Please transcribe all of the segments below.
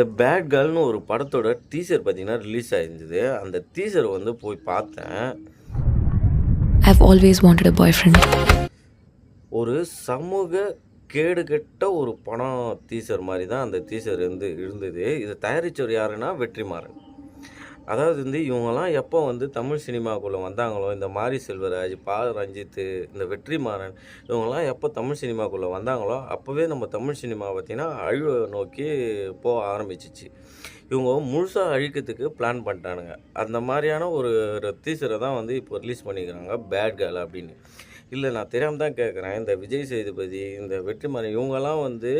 இந்த பேட் கேர்ள்னு ஒரு படத்தோட டீசர் பார்த்தீங்கன்னா ரிலீஸ் ஆயிருந்தது. அந்த டீசர் வந்து போய் பார்த்தேன். I've always wanted a boyfriend. ஒரு சமூக கேடுகெட்ட ஒரு படம் டீசர் மாதிரி தான் அந்த டீசர் வந்து இருந்தது. இதை தயாரித்தவர் யாருன்னா வெற்றிமாறன். அதாவது வந்து இவங்கெல்லாம் எப்போ வந்து தமிழ் சினிமாக்குள்ளே வந்தாங்களோ இந்த மாரி செல்வராஜ் பா ரஞ்சித்து இந்த வெற்றிமாறன் இவங்கெல்லாம் எப்போ தமிழ் சினிமாக்குள்ளே வந்தாங்களோ அப்போவே நம்ம தமிழ் சினிமா பார்த்திங்கன்னா அழிவை நோக்கி போக ஆரம்பிச்சிச்சு. இவங்க முழுசாக அழிக்கிறதுக்கு பிளான் பண்ணிட்டானுங்க. அந்த மாதிரியான ஒரு டீசரை தான் வந்து இப்போ ரிலீஸ் பண்ணிக்கிறாங்க பேட் கேர்ள் அப்படின்னு. இல்லை நான் தெரியாமல் தான் கேட்குறேன் இந்த விஜய் சேதுபதி இந்த வெற்றிமாறன் இவங்கெல்லாம் வந்து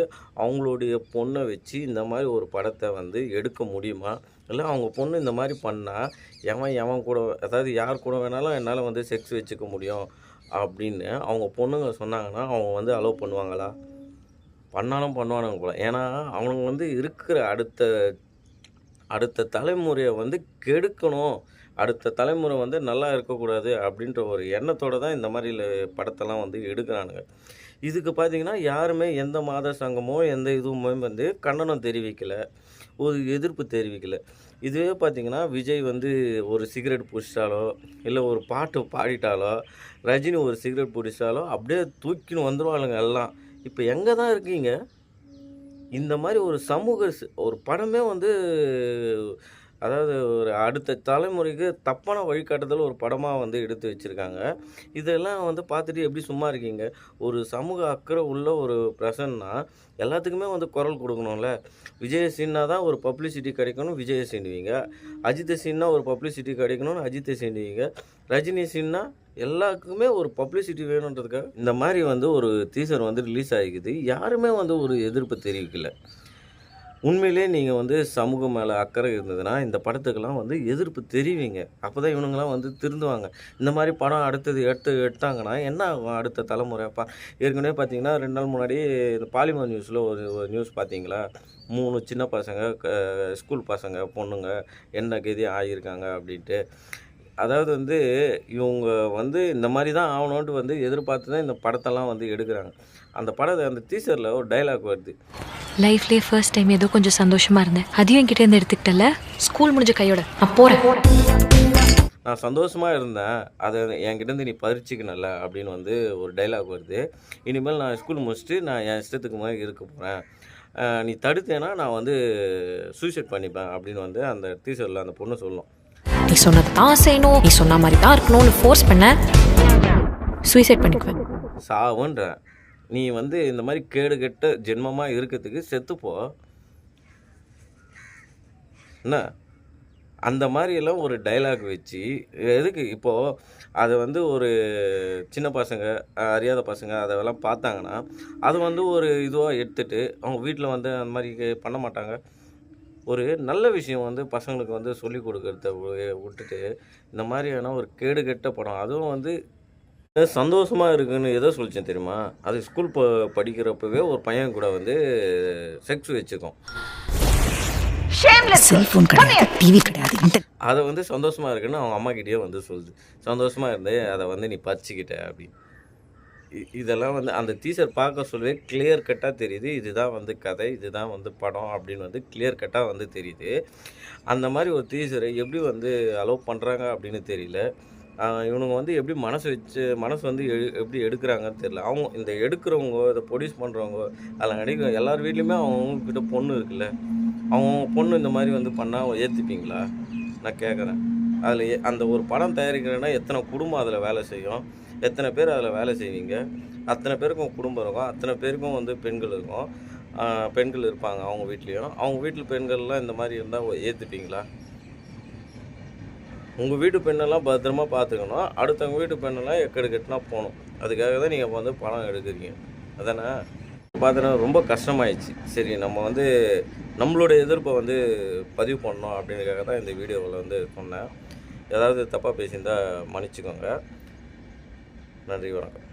அவங்களுடைய பொண்ணை வச்சு இந்த மாதிரி ஒரு படத்தை வந்து எடுக்க முடியுமா? இல்லை அவங்க பொண்ணு இந்த மாதிரி பண்ணால் எவன் எவன் கூட அதாவது யார் கூட வேணாலும் என்னால் வந்து செக்ஸ் வச்சுக்க முடியும் அப்படின்னு அவங்க பொண்ணுங்க சொன்னாங்கன்னா அவங்க வந்து அலோவ் பண்ணுவாங்களா? பண்ணாலும் பண்ணுவானுங்க போல. ஏன்னா அவனுங்க வந்து இருக்கிற அடுத்த அடுத்த தலைமுறையை வந்து கெடுக்கணும். அடுத்த தலைமுறை வந்து நல்லா இருக்கக்கூடாது அப்படின்ற ஒரு எண்ணத்தோடு தான் இந்த மாதிரி படத்தெல்லாம் வந்து எடுக்கிறானுங்க. இதுக்கு பார்த்தீங்கன்னா யாருமே எந்த மாத சங்கமோ எந்த இதுவுமே வந்து கண்டனம் தெரிவிக்கலை. ஒரு எதிர்ப்பு தெரிவிக்கலை. இதுவே பார்த்திங்கன்னா விஜய் வந்து ஒரு சிகரெட் பிடிச்சிட்டாலோ இல்லை ஒரு பாட்டு பாடிட்டாலோ ரஜினி ஒரு சிகரெட் பிடிச்சாலோ அப்படியே தூக்கின்னு வந்துடுவாளுங்க எல்லாம். இப்போ எங்கே தான் இருக்கீங்க? இந்த மாதிரி ஒரு சமூக ஒரு படமே வந்து அதாவது ஒரு அடுத்த தலைமுறைக்கு தப்பான வழிகாட்டுதல் ஒரு படமாக வந்து எடுத்து வச்சுருக்காங்க. இதெல்லாம் வந்து பார்த்துட்டு எப்படி சும்மா இருக்கீங்க? ஒரு சமூக அக்கறை உள்ள ஒரு பிரசன்னா எல்லாத்துக்குமே வந்து குரல் கொடுக்கணும்ல. விஜய் சீன்னா தான் ஒரு பப்ளிசிட்டி கிடைக்கணும் விஜய் சீண்டுவீங்க. அஜித் சீன்னா ஒரு பப்ளிசிட்டி கிடைக்கணும்னு அஜித்தை சீண்டுவீங்க. ரஜினி சீன்னா எல்லாருக்குமே ஒரு பப்ளிசிட்டி வேணுன்றதுக்காக இந்த மாதிரி வந்து ஒரு டீசர் வந்து ரிலீஸ் ஆகிக்குது. யாருமே வந்து ஒரு எதிர்ப்பு தெரிவிக்கல. உண்மையிலே நீங்கள் வந்து சமூகம் மேலே அக்கறை இருந்ததுன்னா இந்த படத்துக்கெல்லாம் வந்து எதிர்ப்பு தெரிவிங்க. அப்போ தான் இவனுங்களாம் வந்து திருந்துவாங்க. இந்த மாதிரி படம் அடுத்தது எடுத்து எடுத்தாங்கன்னா என்ன ஆகும் அடுத்த தலைமுறை? பா ஏற்கனவே பார்த்தீங்கன்னா ரெண்டு நாள் முன்னாடி இந்த பாலிமர் நியூஸில் ஒரு ஒரு நியூஸ் பார்த்தீங்களா மூணு சின்ன பசங்க க- ஸ்கூல் பசங்க பொண்ணுங்க என்ன கதி ஆகியிருக்காங்க அப்படின்ட்டு. அதாவது வந்து இவங்க வந்து இந்த மாதிரி தான் ஆகணுன்ட்டு வந்து எதிர்பார்த்து தான் இந்த படத்தெல்லாம் வந்து எடுக்கிறாங்க. அந்த படத்தை அந்த டீசரில் ஒரு டைலாக் வருது. லைஃப்லேயே ஃபர்ஸ்ட் டைம் ஏதோ கொஞ்சம் சந்தோஷமா இருந்தேன். அதையும் என்கிட்ட இருந்து எடுத்துக்கிட்டல? ஸ்கூல் முடிஞ்ச கையோட. நான் போறேன். நான் சந்தோஷமாக இருந்தேன். அதை என்கிட்டேருந்து நீ பறிச்சுக்கணும்ல அப்படின்னு வந்து ஒரு டைலாக் வருது. இனிமேல் நான் ஸ்கூல் முடிச்சுட்டு நான் என் இஷ்டத்துக்கு மாதிரி இருக்க போகிறேன் நீ தடுத்தேன்னா நான் வந்து சூசைட் பண்ணிப்பேன் அப்படின்னு வந்து அந்த டீச்சரில் அந்த பொண்ணு சொல்லும். நீ சொன்னதை தான் செய்யணும். நீ சொன்ன மாதிரி தான் இருக்கணும்னு ஃபோர்ஸ் பண்ண. சூசைட் பண்ணிக்குவேன். சாவுன்ற. நீ வந்து இந்த மாதிரி கேடு கெட்ட ஜென்மமாக இருக்கிறதுக்கு செத்துப்போ என்ன? அந்த மாதிரியெல்லாம் ஒரு டைலாக் வச்சு எதுக்கு? இப்போது அதை வந்து ஒரு சின்ன பசங்க அறியாத பசங்க அதெல்லாம் பார்த்தாங்கன்னா அது வந்து ஒரு இதுவாக எடுத்துட்டு அவங்க வீட்டில் வந்து அந்த மாதிரி பண்ண மாட்டாங்க. ஒரு நல்ல விஷயம் வந்து பசங்களுக்கு வந்து சொல்லி கொடுக்கறத விட்டுட்டு இந்த மாதிரியான ஒரு கேடு கெட்ட படம். அதுவும் வந்து சந்தோஷமா இருக்குன்னு எதை சொல்லிச்சேன் தெரியுமா? அது ஸ்கூல் ப படிக்கிறப்பவே ஒரு பையன் கூட வந்து செக்ஸ் வச்சுக்கும். செல்போன் கிடையாது டிவி கிடையாது இந்த அதை வந்து சந்தோஷமா இருக்குன்னு அவங்க அம்மா கிட்டேயே வந்து சொல்லுது. சந்தோஷமா இருந்தே அதை வந்து நீ பறிச்சுக்கிட்ட அப்படின்னு. இதெல்லாம் வந்து அந்த டீச்சர் பார்க்க சொல்லவே கிளியர் கட்டாக தெரியுது. இதுதான் வந்து கதை இதுதான் வந்து படம் அப்படின்னு வந்து கிளியர் கட்டாக வந்து தெரியுது. அந்த மாதிரி ஒரு டீச்சரை எப்படி வந்து அலோவ் பண்ணுறாங்க அப்படின்னு தெரியல. இவனுங்க வந்து எப்படி மனசு வச்சு மனசு வந்து எப்படி எடுக்கிறாங்கன்னு தெரியல. அவங்க இந்த எடுக்கிறவங்க இதை ப்ரொடியூஸ் பண்ணுறவங்க அதில் நடிக்கிற எல்லார் வீட்லேயுமே அவங்கக்கிட்ட பொண்ணு இருக்குல்ல. அவங்க பொண்ணு இந்த மாதிரி வந்து பண்ணால் ஏற்றுப்பீங்களா நான் கேட்குறேன். அதில் அந்த ஒரு படம் தயாரிக்கிறேன்னா எத்தனை குடும்பம் அதில் வேலை செய்யும்? எத்தனை பேர் அதில் வேலை செய்வீங்க? அத்தனை பேருக்கும் குடும்பம் இருக்கும். அத்தனை பேருக்கும் வந்து பெண்கள் இருக்கும். பெண்கள் இருப்பாங்க அவங்க வீட்லேயும். அவங்க வீட்டில் பெண்கள்லாம் இந்த மாதிரி இருந்தால் ஏற்றுப்பீங்களா உங்கள் வீட்டு பெண்ணெல்லாம் பத்திரமா பார்த்துக்கணும் அடுத்தவங்க வீட்டு பெண்ணெல்லாம் எக்கடு கெட்டுனா போகணும். அதுக்காக தான் நீங்கள் வந்து படம் எடுக்கிறீங்க. அதானே? பார்த்தோன்னா ரொம்ப கஷ்டமாயிடுச்சு. சரி நம்ம வந்து நம்மளோட எதிர்ப்பை வந்து பதிவு பண்ணோம் அப்படின்றதுக்காக தான் இந்த வீடியோவில் வந்து சொன்னேன். ஏதாவது தப்பாக பேசியிருந்தால் மன்னிச்சுக்கோங்க. நன்றி வணக்கம்.